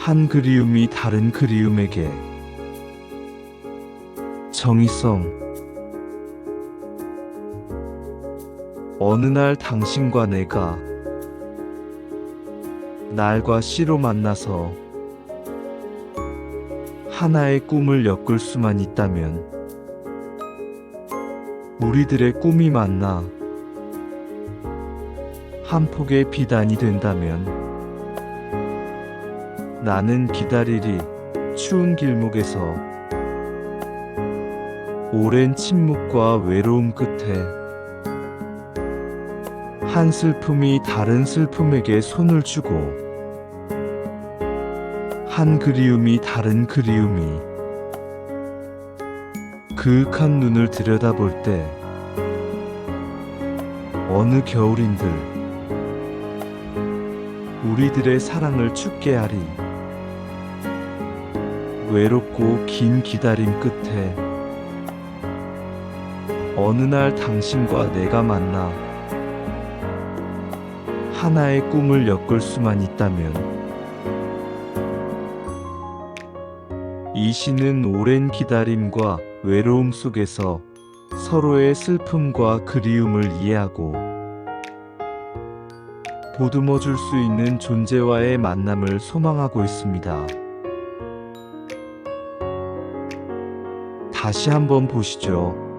한 그리움이 다른 그리움에게. 정의성. 어느 날 당신과 내가 날과 씨로 만나서 하나의 꿈을 엮을 수만 있다면 우리들의 꿈이 만나 한 폭의 비단이 된다면 나는 기다리리. 추운 길목에서. 오랜 침묵과 외로움 끝에. 한 슬픔이 다른 슬픔에게 손을 주고. 한 그리움이 다른 그리움이. 그윽한 눈을 들여다볼 때. 어느 겨울인들. 우리들의 사랑을 춥게 하리 외롭고 긴 기다림 끝에 어느 날 당신과 내가 만나 하나의 꿈을 엮을 수만 있다면 이 시는 오랜 기다림과 외로움 속에서 서로의 슬픔과 그리움을 이해하고 보듬어 줄 수 있는 존재와의 만남을 소망하고 있습니다. 다시 한번 보시죠.